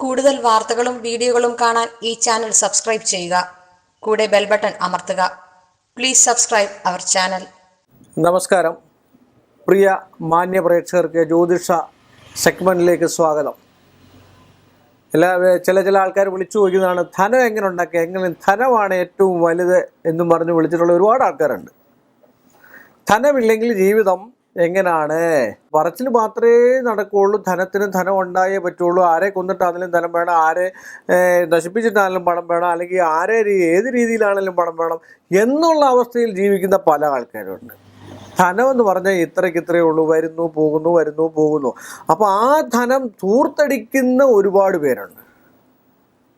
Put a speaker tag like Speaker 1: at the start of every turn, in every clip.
Speaker 1: കൂടുതൽ വാർത്തകളും വീഡിയോകളും കാണാൻ ഈ ചാനൽ സബ്സ്ക്രൈബ് ചെയ്യുക. കൂടെ ബെൽ ബട്ടൺ അമർത്തുക. Please subscribe our channel.
Speaker 2: നമസ്കാരം. പ്രിയ മാന്യ പ്രേക്ഷകർക്ക് ജ്യോതിഷ സെഗ്മെന്റിലേക്ക് സ്വാഗതം. എല്ലാ ചില ചില ആൾക്കാർ വിളിച്ചു ചോദിക്കുന്നതാണ് ധനം എങ്ങനെ ഉണ്ടാക്കുക? എങ്ങനെ? ധനമാണ് ഏറ്റവും വലുത് എന്നും പറഞ്ഞ് വിളിച്ചിട്ടുള്ള ഒരുപാട് ആൾക്കാരുണ്ട്. ധനമില്ലെങ്കിൽ ജീവിതം എങ്ങനെയാണ് പറച്ചിൽ മാത്രമേ നടക്കുകയുള്ളൂ ധനത്തിന് ധനം ഉണ്ടായേ പറ്റുള്ളൂ. ആരെ കൊന്നിട്ടാണെങ്കിലും ധനം വേണം ആരെ നശിപ്പിച്ചിട്ടാണെങ്കിലും പണം വേണം അല്ലെങ്കിൽ ആരെ ഏത് രീതിയിലാണെങ്കിലും പണം വേണം എന്നുള്ള അവസ്ഥയിൽ ജീവിക്കുന്ന പല ആൾക്കാരുണ്ട്. ധനം എന്ന് പറഞ്ഞാൽ ഇത്രയ്ക്ക് ഇത്രയേ ഉള്ളൂ വരുന്നു പോകുന്നു വരുന്നു പോകുന്നു. അപ്പോൾ ആ ധനം തൂർത്തടിക്കുന്ന ഒരുപാട് പേരുണ്ട്.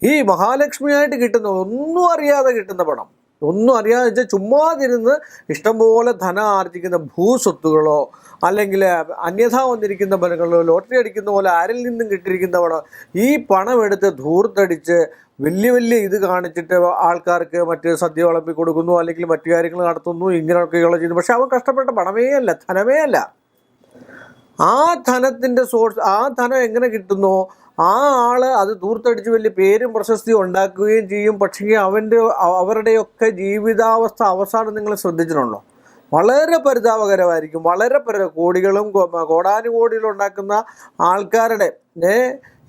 Speaker 2: ഈ മഹാലക്ഷ്മിയായിട്ട് കിട്ടുന്ന ഒന്നും അറിയാതെ കിട്ടുന്ന പണം. ഒന്നും അറിയാതെ വെച്ചാൽ ചുമ്മാതിരുന്ന് ഇഷ്ടംപോലെ ധനം ആർജിക്കുന്ന ഭൂസ്വത്തുകളോ അല്ലെങ്കിൽ അന്യഥാ വന്നിരിക്കുന്ന പണങ്ങളോ ലോട്ടറി അടിക്കുന്ന പോലെ ആരിൽ നിന്നും കിട്ടിയിരിക്കുന്ന പണം ഈ പണമെടുത്ത് ധൂർത്തടിച്ച് വലിയ വലിയ ഇത് കാണിച്ചിട്ട് ആൾക്കാർക്ക് മറ്റ് സദ്യ വിളമ്പി കൊടുക്കുന്നു അല്ലെങ്കിൽ മറ്റു കാര്യങ്ങൾ നടത്തുന്നു ഇങ്ങനെയൊക്കെയുള്ള ചെയ്യുന്നു. പക്ഷെ അവൻ കഷ്ടപ്പെട്ട പണമേ അല്ല ധനമേ അല്ല. ആ ധനത്തിന്റെ സോഴ്സ് ആ ധനം എങ്ങനെ കിട്ടുന്നോ? ആ ആൾ അത് ദൂർത്തടിച്ച് വലിയ പേരും പ്രശസ്തിയും ഉണ്ടാക്കുകയും ചെയ്യും. പക്ഷേ അവന്റെ അവരുടെയൊക്കെ ജീവിതാവസ്ഥ അവസാനം നിങ്ങൾ ശ്രദ്ധിച്ചിട്ടുണ്ടോ? വളരെ പരിതാപകരമായിരിക്കും. വളരെ പരി കോടികളും കോ- കോടാനുകോടികളും ഉണ്ടാക്കുന്ന ആൾക്കാരുടെ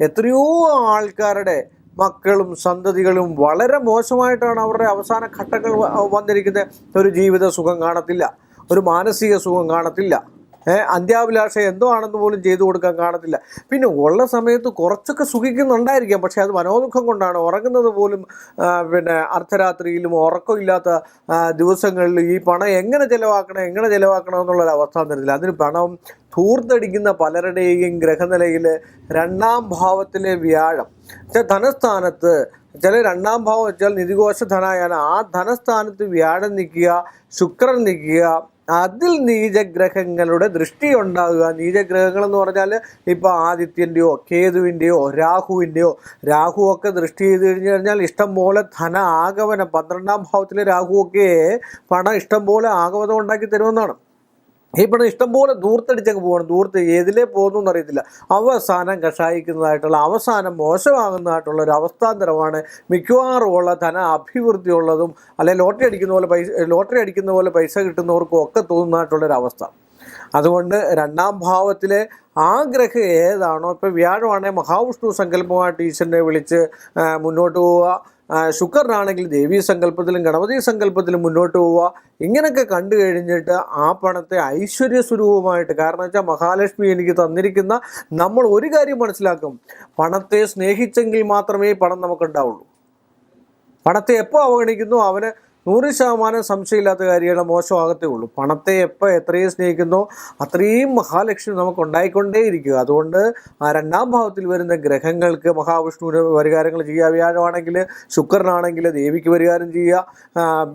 Speaker 2: എത്രയോ ആൾക്കാരുടെ മക്കളും സന്തതികളും വളരെ മോശമായിട്ടാണ് അവരുടെ അവസാന ഘട്ടങ്ങൾ വന്നിരിക്കുന്നത്. ഒരു ജീവിത സുഖം കാണത്തില്ല. ഒരു മാനസിക സുഖം കാണത്തില്ല. അന്ത്യാഭിലാഷ എന്തോ ആണെന്ന് പോലും ചെയ്തു കൊടുക്കാൻ കാണത്തില്ല. പിന്നെ ഉള്ള സമയത്ത് കുറച്ചൊക്കെ സുഖിക്കുന്നുണ്ടായിരിക്കാം. പക്ഷേ അത് മനോദുഃഖം കൊണ്ടാണ്. ഉറങ്ങുന്നത് പോലും പിന്നെ അർദ്ധരാത്രിയിലും ഉറക്കമില്ലാത്ത ദിവസങ്ങളിൽ ഈ പണം എങ്ങനെ ചിലവാക്കണം എങ്ങനെ ചിലവാക്കണം എന്നുള്ളൊരു അവസ്ഥ തരുന്നില്ല അതിന് പണം ധൂർത്തടിക്കുന്ന പലരുടെയും ഗ്രഹനിലയിൽ രണ്ടാം ഭാവത്തിലെ വ്യാഴം. ധനസ്ഥാനത്ത് ചില രണ്ടാം ഭാവം വെച്ചാൽ നിധികോശ ധനായാണ്. ആ ധനസ്ഥാനത്ത് വ്യാഴം നിൽക്കുക ശുക്രൻ നിൽക്കുക അതിൽ നീചഗ്രഹങ്ങളുടെ ദൃഷ്ടി ഉണ്ടാകുക നീചഗ്രഹങ്ങൾ എന്ന് പറഞ്ഞാൽ ഇപ്പോൾ ആദിത്യന്റെയോ കേതുവിന്റെയോ രാഹുവിന്റെയോ ഒക്കെ ദൃഷ്ടി ചെയ്ത് കഴിഞ്ഞ് കഴിഞ്ഞാൽ ഇഷ്ടം പോലെ ധന ആഗമനം പന്ത്രണ്ടാം ഭാവത്തിലെ രാഹുവൊക്കെ പണം ഇഷ്ടം പോലെ ആഗമനം ഉണ്ടാക്കി തരുമെന്നാണ്. ഈ പണം ഇഷ്ടംപോലെ ദൂർത്തടിച്ചങ്ങ് പോകണം ദൂർത്ത് ഏതിലേ പോകുന്നു എന്നറിയത്തില്ല അവസാനം കഷായിക്കുന്നതായിട്ടുള്ള അവസാനം മോശമാകുന്നതായിട്ടുള്ള ഒരു അവസ്ഥാന്തരമാണ് മിക്കവാറും ഉള്ള ധന അഭിവൃദ്ധിയുള്ളതും അല്ലെങ്കിൽ ലോട്ടറി അടിക്കുന്ന പോലെ പൈസ ലോട്ടറി അടിക്കുന്ന പോലെ പൈസ കിട്ടുന്നവർക്കും ഒക്കെ തോന്നുന്നതായിട്ടുള്ളൊരു അവസ്ഥ. അതുകൊണ്ട് രണ്ടാം ഭാവത്തിലെ ആ ഗ്രഹം ഏതാണോ ഇപ്പോൾ വ്യാഴമാണെങ്കിൽ മഹാവിഷ്ണു സങ്കല്പമായിട്ട് ഈശ്വരനെ വിളിച്ച് മുന്നോട്ട് പോവുക. ശുക്രനാണെങ്കിൽ ദേവീ സങ്കല്പത്തിലും ഗണപതി സങ്കല്പത്തിലും മുന്നോട്ട് പോവുക. ഇങ്ങനെയൊക്കെ കണ്ടു കഴിഞ്ഞിട്ട് ആ പണത്തെ ഐശ്വര്യ സ്വരൂപമായിട്ട് കാരണം വെച്ചാൽ മഹാലക്ഷ്മി എനിക്ക് തന്നിരിക്കുന്ന നമ്മൾ ഒരു കാര്യം മനസ്സിലാക്കും. പണത്തെ സ്നേഹിച്ചെങ്കിൽ മാത്രമേ പണം നമുക്കുണ്ടാവുള്ളൂ. പണത്തെ എപ്പോൾ അവഗണിക്കുന്നു? അവന് നൂറ് ശതമാനം സംശയമില്ലാത്ത കാര്യങ്ങൾ മോശമാകത്തേ ഉള്ളൂ. പണത്തെ എപ്പോൾ എത്രയും സ്നേഹിക്കുന്നോ അത്രയും മഹാലക്ഷ്മി നമുക്ക് ഉണ്ടായിക്കൊണ്ടേയിരിക്കുക അതുകൊണ്ട് ആ രണ്ടാം ഭാവത്തിൽ വരുന്ന ഗ്രഹങ്ങൾക്ക് മഹാവിഷ്ണുവിന് പരിഹാരങ്ങൾ ചെയ്യുക. വ്യാഴമാണെങ്കിൽ ശുക്രനാണെങ്കിൽ ദേവിക്ക് പരിഹാരം ചെയ്യുക.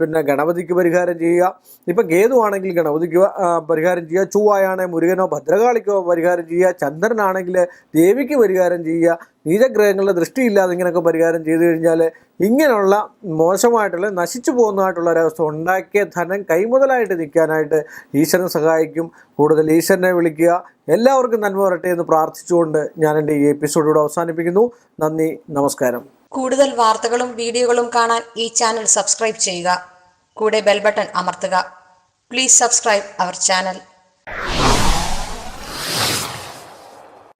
Speaker 2: പിന്നെ ഗണപതിക്ക് പരിഹാരം ചെയ്യുക. ഇപ്പം കേതുവാണെങ്കിൽ ഗണപതിക്ക് പരിഹാരം ചെയ്യുക. ചൊവ്വായാണെങ്കിൽ മുരുകനോ ഭദ്രകാളിക്കോ പരിഹാരം ചെയ്യുക. ചന്ദ്രനാണെങ്കിൽ ദേവിക്ക് പരിഹാരം ചെയ്യുക. നീചഗ്രഹങ്ങളുടെ ദൃഷ്ടിയില്ലാതെ ഇങ്ങനെയൊക്കെ പരിഹാരം ചെയ്തു കഴിഞ്ഞാൽ ഇങ്ങനെയുള്ള മോശമായിട്ടുള്ള നശിച്ചു പോകുന്നതായിട്ടുള്ള ഒരവസ്ഥ ഉണ്ടാക്കിയ ധനം കൈമുതലായിട്ട് നിൽക്കാനായിട്ട് ഈശ്വരൻ സഹായിക്കും. കൂടുതൽ ഈശ്വരനെ വിളിക്കുക. എല്ലാവർക്കും നന്മ വരട്ടെ എന്ന് പ്രാർത്ഥിച്ചുകൊണ്ട് ഞാൻ എന്റെ ഈ എപ്പിസോഡ് എപ്പിസോഡിലൂടെ അവസാനിപ്പിക്കുന്നു. നന്ദി നമസ്കാരം.
Speaker 1: കൂടുതൽ വാർത്തകളും വീഡിയോകളും കാണാൻ ഈ ചാനൽ സബ്സ്ക്രൈബ് ചെയ്യുക. കൂടെ ബെൽബട്ടൺ അമർത്തുക. Please subscribe our channel